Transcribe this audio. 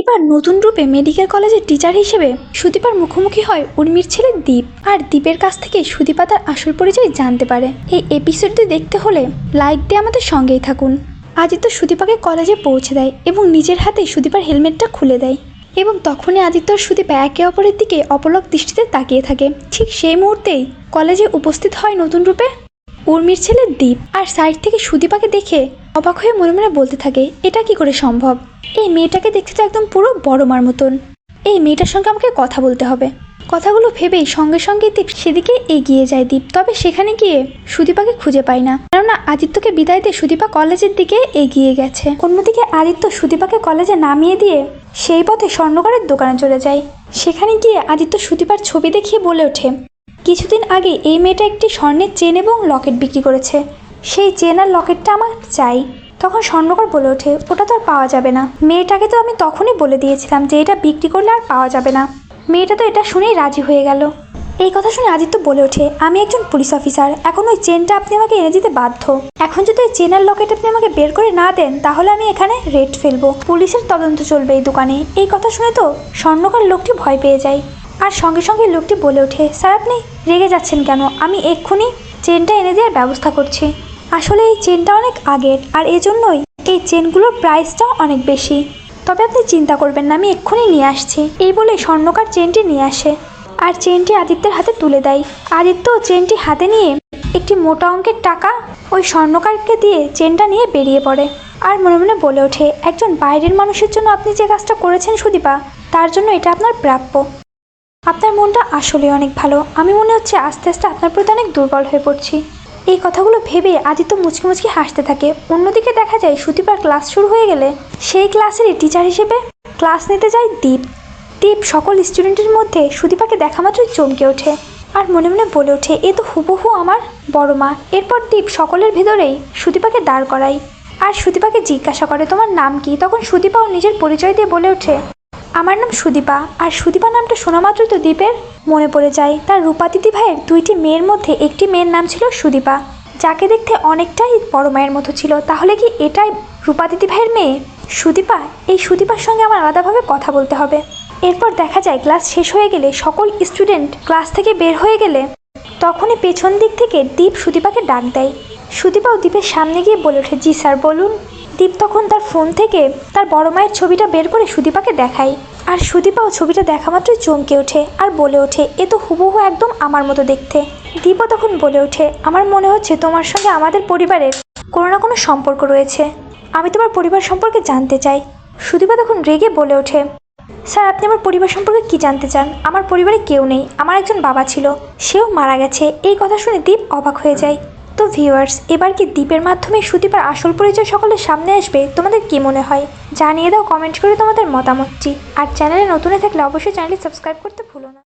এবার নতুন রূপে মেডিকেল কলেজের টিচার হিসেবে সুদীপার মুখোমুখি হয় উর্মির ছেলে দীপ। আর দীপের কাছ থেকে সুদীপা তার আসল পরিচয় জানতে পারে। এই এপিসোডটি দেখতে হলে লাইক দিয়ে আমাদের সঙ্গেই থাকুন। আদিত্য সুদীপাকে কলেজে পৌঁছে দেয় এবং নিজের হাতে সুদীপার হেলমেটটা খুলে দেয়। এবং তখনই আদিত্য আর সুদীপা একে অপরের দিকে অপলক দৃষ্টিতে তাকিয়ে থাকে। ঠিক সেই মুহূর্তেই কলেজে উপস্থিত হয় নতুন রূপে উর্মির ছেলে দীপ আর সাইড থেকে সুদীপাকে দেখে অবাক হয়ে মনে মনে বলতে থাকে, এটা কি করে সম্ভব? এই মেয়েটাকে দেখতে তো একদম পুরো বড় মার মতন। এই মেয়েটার সঙ্গে আমাকে কথা বলতে হবে। কথাগুলো ভেবেই সঙ্গে সঙ্গে দীপ সেদিকে এগিয়ে যায়। দীপ তবে সেখানে গিয়ে সুদীপাকে খুঁজে পায় না। কেননা আদিত্যকে বিদায় দিয়ে সুদীপা কলেজের দিকে এগিয়ে গেছে। অন্যদিকে আদিত্য সুদীপাকে কলেজে নামিয়ে দিয়ে সেই পথে স্বর্ণকারের দোকানে চলে যায়। সেখানে গিয়ে আদিত্য সুদীপার ছবি দেখিয়ে বলে ওঠে কিছুদিন আগে এই মেয়েটা একটি স্বর্ণের চেন এবং লকেট বিক্রি করেছে। সেই চেন আর লকেটটা আমার চাই। তখন স্বর্ণকর বলে ওঠে, ওটা তো আর পাওয়া যাবে না। মেয়েটাকে তো আমি তখনই বলে দিয়েছিলাম যে এটা বিক্রি করলে আর পাওয়া যাবে না। মেয়েটা তো এটা শুনেই রাজি হয়ে গেল। এই কথা শুনে আদিত্য বলে ওঠে, আমি একজন পুলিশ অফিসার, এখন ওই চেনটা আপনি আমাকে এনে দিতে বাধ্য। এখন যদি ওই চেনার লকেট আপনি আমাকে বের করে না দেন, তাহলে আমি এখানে রেড ফেলব। পুলিশের তদন্ত চলবে এই দোকানে। এই কথা শুনে তো স্বর্ণকার লোকটি ভয় পেয়ে যায়। আর সঙ্গে সঙ্গে লোকটি বলে ওঠে, স্যার, আপনি রেগে যাচ্ছেন কেন? আমি এক্ষুনি চেনটা এনে দেওয়ার ব্যবস্থা করছি। আসলে এই চেনটা অনেক আগের, আর এজন্যই এই চেনগুলোর প্রাইসটাও অনেক বেশি। তবে আপনি চিন্তা করবেন না, আমি এক্ষুনি নিয়ে আসছি। এই বলে স্বর্ণকার চেনটি নিয়ে আসে। আর চেনটি আদিত্যের হাতে তুলে দেয়। আদিত্য চেনটি হাতে নিয়ে একটি মোটা অঙ্কের টাকা ওই স্বর্ণকারকে দিয়ে চেনটা নিয়ে বেরিয়ে পড়ে। আর মনে মনে বলে ওঠে, একজন বাইরের মানুষের জন্য আপনি যে কাজটা করেছেন সুদীপা, তার জন্য এটা আপনার প্রাপ্য। আপনার মনটা আসলে অনেক ভালো। আমি মনে হচ্ছে আস্তে আস্তে আপনার প্রতি অনেক দুর্বল হয়ে পড়ছি। এই কথাগুলো ভেবে আদিত্য মুচকি মুচকি হাসতে থাকে। অন্যদিকে দেখা যায় সুদীপার ক্লাস শুরু হয়ে গেলে সেই ক্লাসেরই টিচার হিসেবে ক্লাস নিতে যায় দীপ। দীপ সকল স্টুডেন্টের মধ্যে সুদীপাকে দেখা মাত্রই চমকে ওঠে। আর মনে মনে বলে ওঠে, এ তো হুবহু আমার বড় মা। এরপর দীপ সকলের ভিতরেই সুদীপাকে দাঁড় করায়। আর সুদীপাকে জিজ্ঞাসা করে, তোমার নাম কি? তখন সুদীপাও নিজের পরিচয় দিয়ে বলে ওঠে আমার নাম সুদীপা, আর সুদীপা নামটা শোনা মাত্রই তো দ্বীপের মনে পড়ে যায়। তার রূপাতিথি ভাইয়ের দুইটি মেয়ের মধ্যে একটি মেয়ের নাম ছিল সুদীপা। যাকে দেখতে অনেকটাই বড় মায়ের মতো ছিল, তাহলে কি এটাই রূপাতিথি ভাইয়ের মেয়ে? সুদীপা, এই সুদীপার সঙ্গে আমার আলাদাভাবে কথা বলতে হবে। এরপর দেখা যায় ক্লাস শেষ হয়ে গেলে সকল স্টুডেন্ট ক্লাস থেকে বের হয়ে গেলে তখনই পেছন দিক থেকে দীপ সুদীপাকে ডাক দেয়। সুদীপাও দ্বীপের সামনে গিয়ে বলে ওঠে, জি স্যার, বলুন। দীপ তখন তার ফোন থেকে তার বড় মায়ের ছবিটা বের করে সুদীপাকে দেখায়। আর সুদীপাও ছবিটা দেখা মাত্রই চমকে ওঠে আর বলে ওঠে, এ তো হুবহু একদম আমার মতো দেখতে। দীপও তখন বলে ওঠে, আমার মনে হচ্ছে তোমার সঙ্গে আমাদের পরিবারের কোনো না কোনো সম্পর্ক রয়েছে। আমি তোমার পরিবার সম্পর্কে জানতে চাই। সুদীপা তখন রেগে বলে ওঠে, স্যার, আপনি আমার পরিবার সম্পর্কে কি জানতে চান? আমার পরিবারে কেউ নেই, আমার একজন বাবা ছিল, সেও মারা গেছে। এই কথা শুনে দীপ অবাক হয়ে যায়। তো ভিউয়ার্স এবার কি দ্বীপের মাধ্যমে সুদীপার আসল পরিচয় সকলের সামনে আসবে? তোমাদের কি মনে হয়? জানিয়ে দাও কমেন্ট করে তোমাদের মতামতটি। আর চ্যানেলে নতুন থাকলে অবশ্যই চ্যানেলটি সাবস্ক্রাইব করতে ভুলো না।